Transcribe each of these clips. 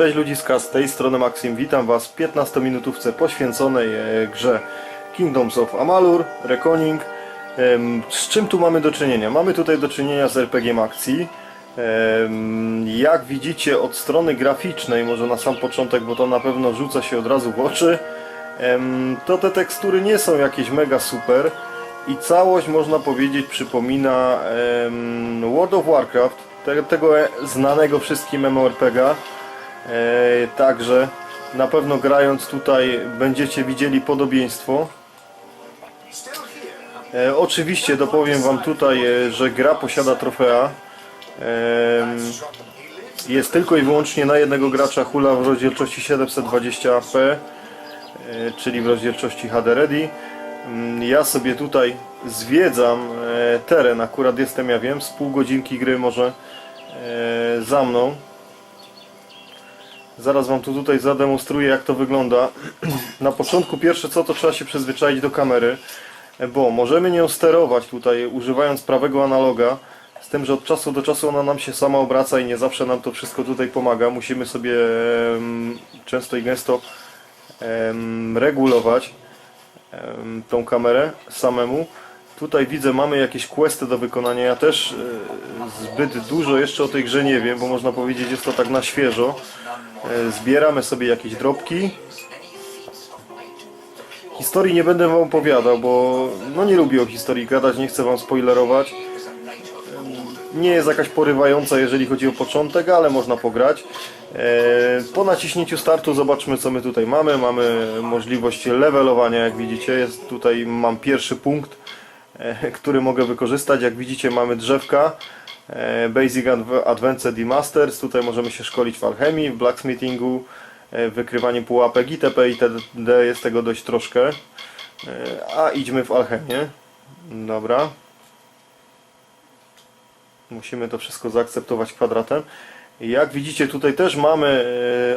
Cześć ludziska, z tej strony Maxim, witam Was w 15-minutówce poświęconej e, grze Kingdoms of Amalur, Reckoning. Em, Z czym tu mamy do czynienia? Mamy tutaj do czynienia z RPG akcji. Jak widzicie od strony graficznej, może na sam początek, bo to na pewno rzuca się od razu w oczy, to te tekstury nie są jakieś mega super i całość można powiedzieć przypomina World of Warcraft, te, tego e- znanego wszystkim MMORPG'a. E, Także na pewno grając tutaj będziecie widzieli podobieństwo. E, Oczywiście dopowiem Wam tutaj, e, że gra posiada trofea. Jest tylko i wyłącznie na jednego gracza hula w rozdzielczości 720p, e, czyli w rozdzielczości HD Ready. Mm, Ja sobie tutaj zwiedzam teren, akurat jestem, ja wiem, z pół godzinki gry może za mną. Zaraz Wam tu tutaj zademonstruję jak to wygląda. Na początku pierwsze co to trzeba się przyzwyczaić do kamery, bo możemy nią sterować tutaj używając prawego analoga, z tym, że od czasu do czasu ona nam się sama obraca i nie zawsze nam to wszystko tutaj pomaga. Musimy sobie często i gęsto regulować tą kamerę samemu. Tutaj widzę, mamy jakieś questy do wykonania. Ja też e, zbyt dużo jeszcze o tej grze nie wiem, bo można powiedzieć, jest to tak na świeżo. E, Zbieramy sobie jakieś drobki. Historii nie będę wam opowiadał, bo no nie lubię o historii gadać, nie chcę wam spoilerować. Nie jest jakaś porywająca, jeżeli chodzi o początek, ale można pograć. E, Po naciśnięciu startu zobaczmy co my tutaj mamy. Mamy możliwość levelowania, jak widzicie. Jest tutaj mam pierwszy punkt, e, który mogę wykorzystać. Jak widzicie mamy drzewka. E, Basic Adv- Advanced i Masters. Tutaj możemy się szkolić w alchemii, w blacksmithingu, e, w wykrywaniu pułapek itp. itd. Jest tego dość troszkę. E, A idźmy w alchemię. Dobra. Musimy to wszystko zaakceptować kwadratem. Jak widzicie tutaj też mamy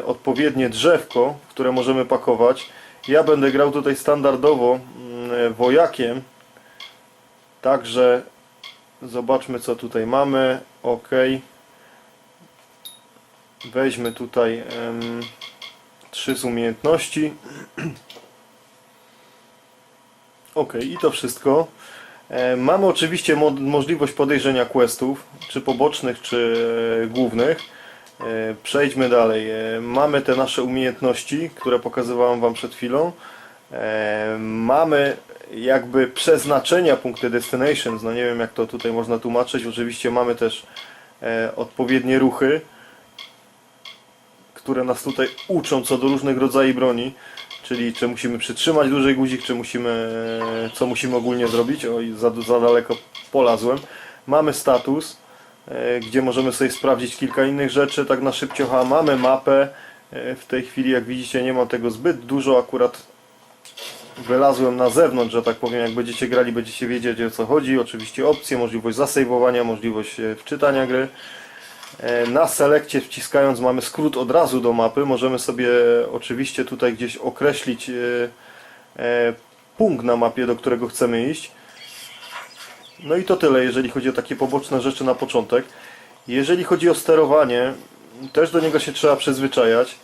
odpowiednie drzewko, które możemy pakować. Ja będę grał tutaj standardowo mm, wojakiem. Także Zobaczmy co tutaj mamy. OK. Weźmy tutaj trzy z umiejętności. OK, i to wszystko. E, Mamy oczywiście mo możliwość podejrzenia questów, czy pobocznych, czy e, głównych. E, Przejdźmy dalej. E, Mamy te nasze umiejętności, które pokazywałem Wam przed chwilą. E, Mamy jakby przeznaczenia punkty destinations, no nie wiem jak to tutaj można tłumaczyć. Oczywiście mamy też e, odpowiednie ruchy, które nas tutaj uczą co do różnych rodzajów broni. Czyli czy musimy przytrzymać dłużej guzik, czy musimy, e, co musimy ogólnie zrobić. Oj, za, za daleko polazłem. Mamy status, e, gdzie możemy sobie sprawdzić kilka innych rzeczy, tak na szybciocha. Mamy mapę. E, W tej chwili, jak widzicie, nie ma tego zbyt dużo. Akurat wylazłem na zewnątrz, że tak powiem, jak będziecie grali, będziecie wiedzieć o co chodzi. Oczywiście opcje, możliwość zasejwowania, możliwość e, wczytania gry. E, Na selekcie wciskając mamy skrót od razu do mapy. Możemy sobie oczywiście tutaj gdzieś określić e, e, punkt na mapie, do którego chcemy iść. No i to tyle, jeżeli chodzi o takie poboczne rzeczy na początek. Jeżeli chodzi o sterowanie, też do niego się trzeba przyzwyczajać.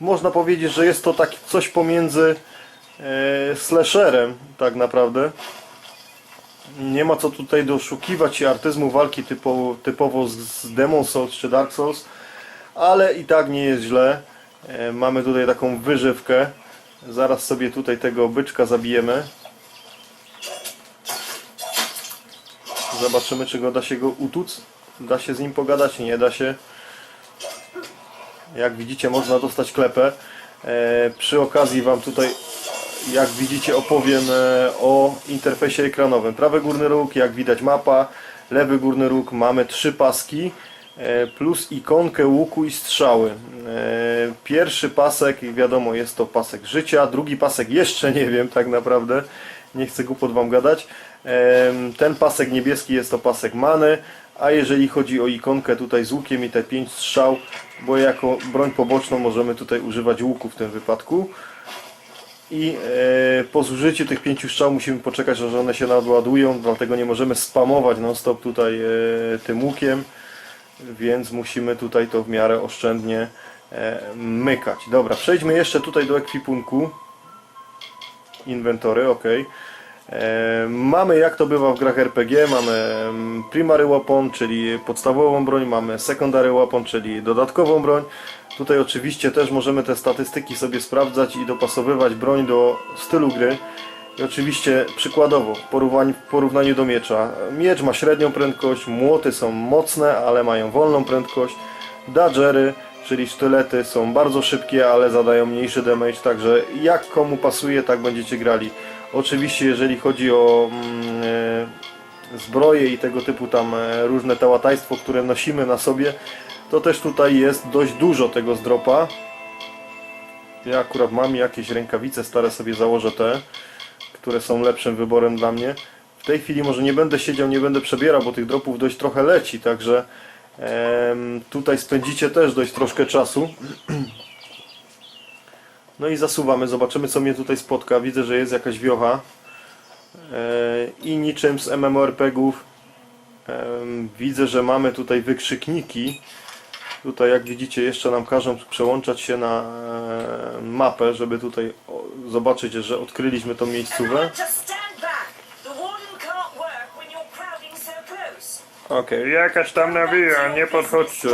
Można powiedzieć, że jest to tak coś pomiędzy e, slasherem tak naprawdę. Nie ma co tutaj doszukiwać się artyzmu walki typowo, typowo z, z Demon Souls czy Dark Souls, ale i tak nie jest źle. E, mamy tutaj taką wyżywkę. Zaraz sobie tutaj tego byczka zabijemy. Zobaczymy, czy go da się go utuc. Da się z nim pogadać? Nie da się. Jak widzicie można dostać klepę. E, przy okazji Wam tutaj jak widzicie opowiem e, o interfejsie ekranowym. Prawy górny róg, jak widać mapa, lewy górny róg mamy trzy paski e, plus ikonkę łuku i strzały. Pierwszy pasek wiadomo jest to pasek życia, drugi pasek jeszcze nie wiem tak naprawdę. Nie chcę głupot Wam gadać. Ten pasek niebieski jest to pasek many, a jeżeli chodzi o ikonkę tutaj z łukiem i te 5 strzał, bo jako broń poboczną możemy tutaj używać łuku w tym wypadku. I e, po zużyciu tych pięciu strzał musimy poczekać, aż one się nadładują, dlatego nie możemy spamować non stop tutaj e, tym łukiem. więc musimy tutaj to w miarę oszczędnie e, mykać. Dobra, przejdźmy jeszcze tutaj do ekwipunku. Inwentory, ok. Mamy jak to bywa w grach RPG, mamy primary weapon, czyli podstawową broń, mamy secondary weapon, czyli dodatkową broń. Tutaj oczywiście też możemy te statystyki sobie sprawdzać i dopasowywać broń do stylu gry. I oczywiście przykładowo w porównaniu, w porównaniu do miecza. Miecz ma średnią prędkość, młoty są mocne, ale mają wolną prędkość. Dodgery, czyli sztylety są bardzo szybkie, ale zadają mniejszy damage, także jak komu pasuje, tak będziecie grali. Oczywiście jeżeli chodzi o mm, e, zbroje i tego typu tam e, różne tełatajstwo, które nosimy na sobie, to też tutaj jest dość dużo tego zdropa. Ja akurat mam jakieś rękawice stare, sobie założę te, które są lepszym wyborem dla mnie. W tej chwili może nie będę siedział, nie będę przebierał, bo tych dropów dość trochę leci, także tutaj spędzicie też dość troszkę czasu. No i zasuwamy, zobaczymy co mnie tutaj spotka. Widzę, że jest jakaś wiocha. E, I niczym z MMORPGów widzę, że mamy tutaj wykrzykniki. Tutaj jak widzicie jeszcze nam każą przełączać się na e, mapę, żeby tutaj zobaczyć, że odkryliśmy tą miejscówę. Okej, jakaś tam nawija, nie podchodźcie.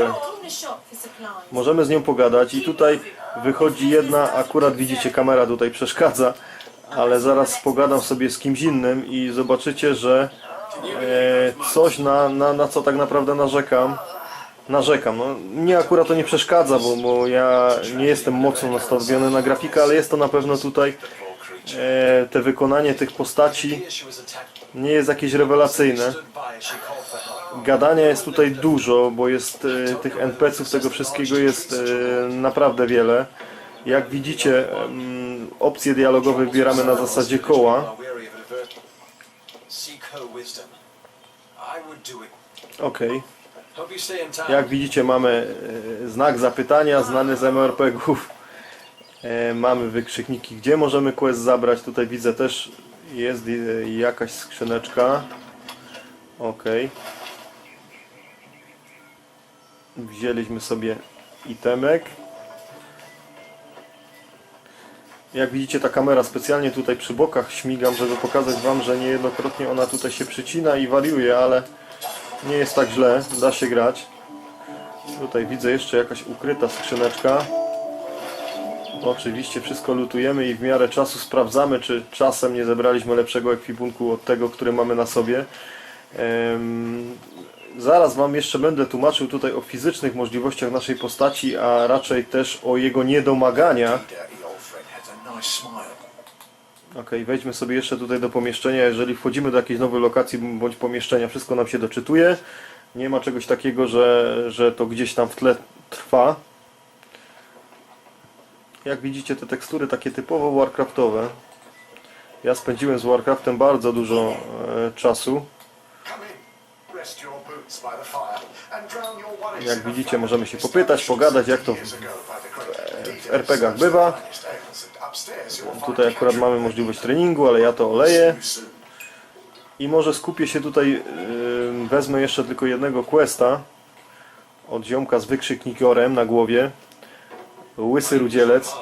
Możemy z nią pogadać i tutaj wychodzi jedna, akurat widzicie kamera tutaj przeszkadza, ale zaraz pogadam sobie z kimś innym i zobaczycie, że e, coś na, na, na co tak naprawdę narzekam, narzekam, no mnie akurat to nie przeszkadza, bo, bo ja nie jestem mocno nastawiony na grafikę, ale jest to na pewno tutaj e, te wykonanie tych postaci nie jest jakieś rewelacyjne. Gadania jest tutaj dużo, bo jest e, tych NPC-ów, tego wszystkiego jest e, naprawdę wiele. Jak widzicie, opcje dialogowe wybieramy na zasadzie koła. Ok. Jak widzicie, mamy e, znak zapytania, znany z MRPG-ów. E, Mamy wykrzykniki, gdzie możemy quest zabrać. Tutaj widzę też jest e, jakaś skrzyneczka. Ok. Wzięliśmy sobie itemek. Jak widzicie ta kamera specjalnie tutaj przy bokach śmigam, żeby pokazać Wam, że niejednokrotnie ona tutaj się przycina i wariuje, ale nie jest tak źle, da się grać. Tutaj widzę jeszcze jakaś ukryta skrzyneczka. Oczywiście wszystko lutujemy i w miarę czasu sprawdzamy, czy czasem nie zebraliśmy lepszego ekwipunku od tego, który mamy na sobie. Zaraz Wam jeszcze będę tłumaczył tutaj o fizycznych możliwościach naszej postaci, a raczej też o jego niedomaganiach. Ok, wejdźmy sobie jeszcze tutaj do pomieszczenia. Jeżeli wchodzimy do jakiejś nowej lokacji bądź pomieszczenia, wszystko nam się doczytuje. Nie ma czegoś takiego, że, że to gdzieś tam w tle trwa. Jak widzicie, te tekstury takie typowo Warcraftowe. Ja spędziłem z Warcraftem bardzo dużo e, czasu. Jak widzicie, możemy się popytać, pogadać, jak to w, w RPG-ach bywa. Tutaj akurat mamy możliwość treningu, ale ja to oleję. I może skupię się tutaj, wezmę jeszcze tylko jednego questa od ziomka z wykrzyknikiorem na głowie. Łysy rudzielec.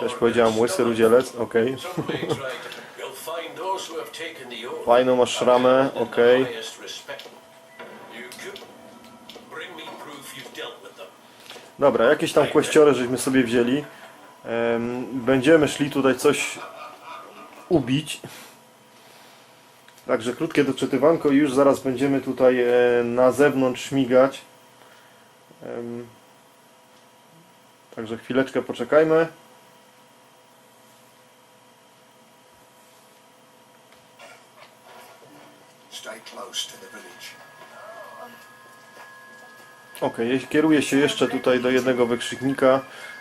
Też powiedziałem łysy rudzielec, ok. Fajną masz szramę, ok. Dobra, jakieś tam kwestiory żeśmy sobie wzięli. Em, Będziemy szli tutaj coś ubić. Także krótkie doczytywanko i już zaraz będziemy tutaj e, na zewnątrz śmigać. Także chwileczkę poczekajmy. Ok, kieruję się jeszcze tutaj do jednego wykrzyknika.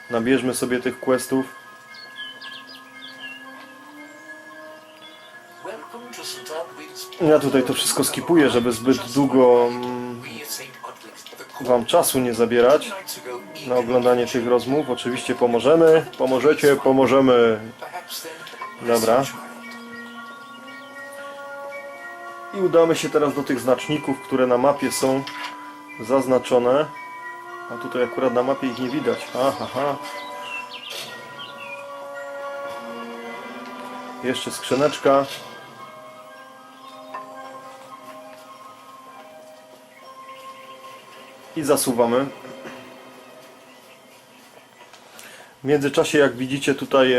Nabierzmy sobie tych questów. Ja tutaj to wszystko skipuję, żeby zbyt długo mm, Wam czasu nie zabierać na oglądanie tych rozmów. Oczywiście pomożemy, pomożecie, pomożemy. Dobra. I udamy się teraz do tych znaczników, które na mapie są zaznaczone. A tutaj akurat na mapie ich nie widać. Aha, aha. Jeszcze skrzyneczka. I zasuwamy. W międzyczasie, jak widzicie tutaj e,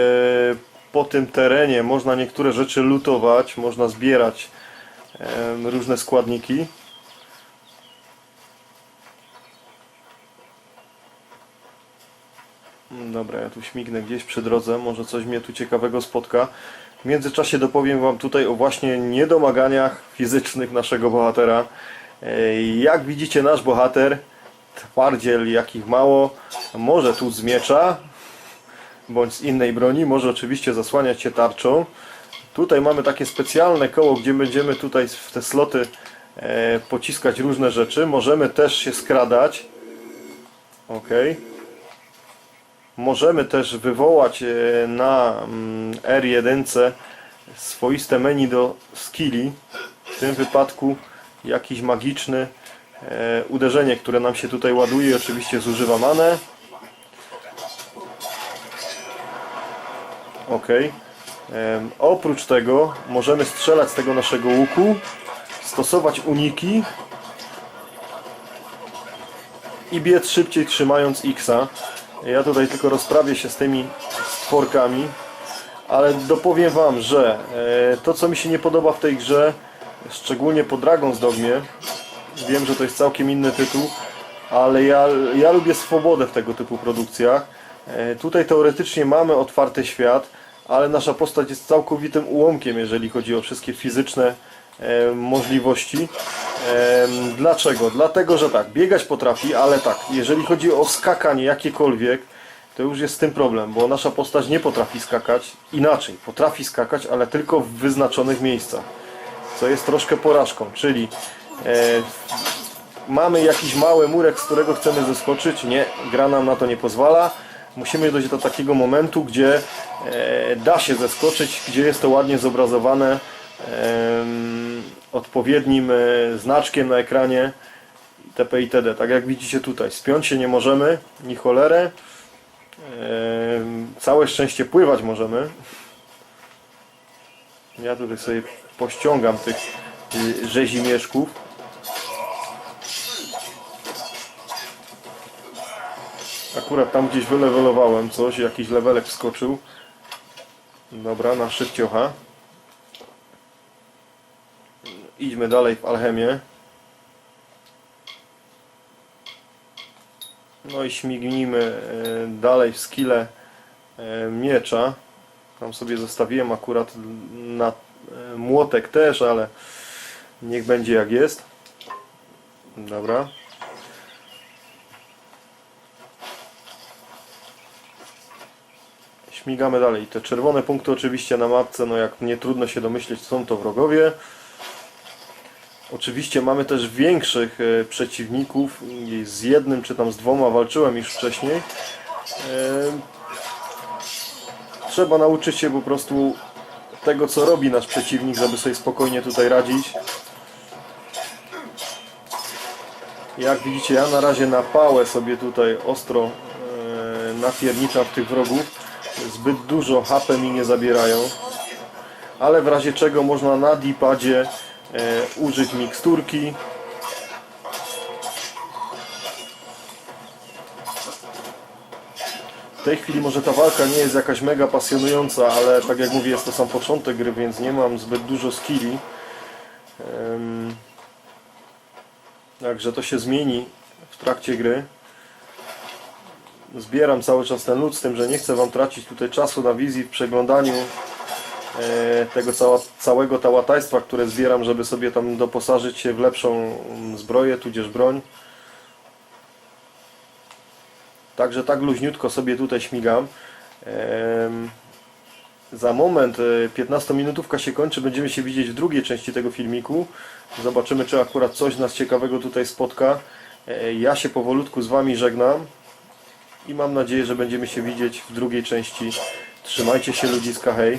po tym terenie można niektóre rzeczy lutować, można zbierać różne składniki. Mm, Dobra, ja tu śmignę gdzieś przy drodze, może coś mnie tu ciekawego spotka. W międzyczasie dopowiem Wam tutaj o właśnie niedomaganiach fizycznych naszego bohatera. E, Jak widzicie, nasz bohater, twardziel jakich mało, może tu z miecza, bądź z innej broni, może oczywiście zasłaniać się tarczą. Tutaj mamy takie specjalne koło, gdzie będziemy tutaj w te sloty e, pociskać różne rzeczy. Możemy też się skradać. Ok. Możemy też wywołać e, na mm, R1 swoiste menu do skilli. W tym wypadku jakiś magiczny e, uderzenie, które nam się tutaj ładuje. Oczywiście zużywa manę. Ok. Em, oprócz tego możemy strzelać z tego naszego łuku, stosować uniki i biec szybciej trzymając X-a. Ja tutaj tylko rozprawię się z tymi stworkami, ale dopowiem Wam, że e, to co mi się nie podoba w tej grze, szczególnie po Dragon's Dogmie, wiem, że to jest całkiem inny tytuł, ale ja, ja lubię swobodę w tego typu produkcjach. E, Tutaj teoretycznie mamy otwarty świat, ale nasza postać jest całkowitym ułomkiem, jeżeli chodzi o wszystkie fizyczne e, możliwości. Dlaczego? Dlatego, że tak, biegać potrafi, ale tak, jeżeli chodzi o skakanie jakiekolwiek, to już jest z tym problem, bo nasza postać nie potrafi skakać inaczej. Potrafi skakać, ale tylko w wyznaczonych miejscach, co jest troszkę porażką, czyli e, mamy jakiś mały murek, z którego chcemy zeskoczyć. Nie, gra nam na to nie pozwala. Musimy dojść do takiego momentu, gdzie e, da się zeskoczyć, gdzie jest to ładnie zobrazowane odpowiednim e, znaczkiem na ekranie TP i. Tak jak widzicie tutaj, spiąć się nie możemy, ni cholerę. Całe szczęście pływać możemy. Ja tutaj sobie pościągam tych y, rzezimieszków. Akurat tam gdzieś wylewelowałem coś, jakiś levelek wskoczył. Dobra, na szybciocha. Idźmy dalej w alchemię. No i śmignijmy e, dalej w skille e, miecza. Tam sobie zostawiłem akurat na e, młotek też, ale niech będzie jak jest. Dobra. Śmigamy dalej. Te czerwone punkty oczywiście na mapce, no jak nie trudno się domyśleć, są to wrogowie. Oczywiście mamy też większych e, przeciwników. Z jednym czy tam z dwoma walczyłem już wcześniej. E, Trzeba nauczyć się po prostu tego, co robi nasz przeciwnik, żeby sobie spokojnie tutaj radzić. Jak widzicie, ja na razie na pałę sobie tutaj ostro e, napierniczam w tych wrogów. Zbyt dużo HP mi nie zabierają. Ale w razie czego można na D-padzie e, użyć miksturki. W tej chwili może ta walka nie jest jakaś mega pasjonująca, ale tak jak mówię, jest to sam początek gry, więc nie mam zbyt dużo skilli. Także to się zmieni w trakcie gry. Zbieram cały czas ten lód, z tym, że nie chcę Wam tracić tutaj czasu na wizji w przeglądaniu e, tego cała, całego tałatajstwa, które zbieram, żeby sobie tam doposażyć się w lepszą mm, zbroję, tudzież broń. Także tak luźniutko sobie tutaj śmigam. Za moment, e, 15 minutówka się kończy, będziemy się widzieć w drugiej części tego filmiku. Zobaczymy, czy akurat coś nas ciekawego tutaj spotka. E, Ja się powolutku z Wami żegnam i mam nadzieję, że będziemy się widzieć w drugiej części. Trzymajcie się ludziska, hej!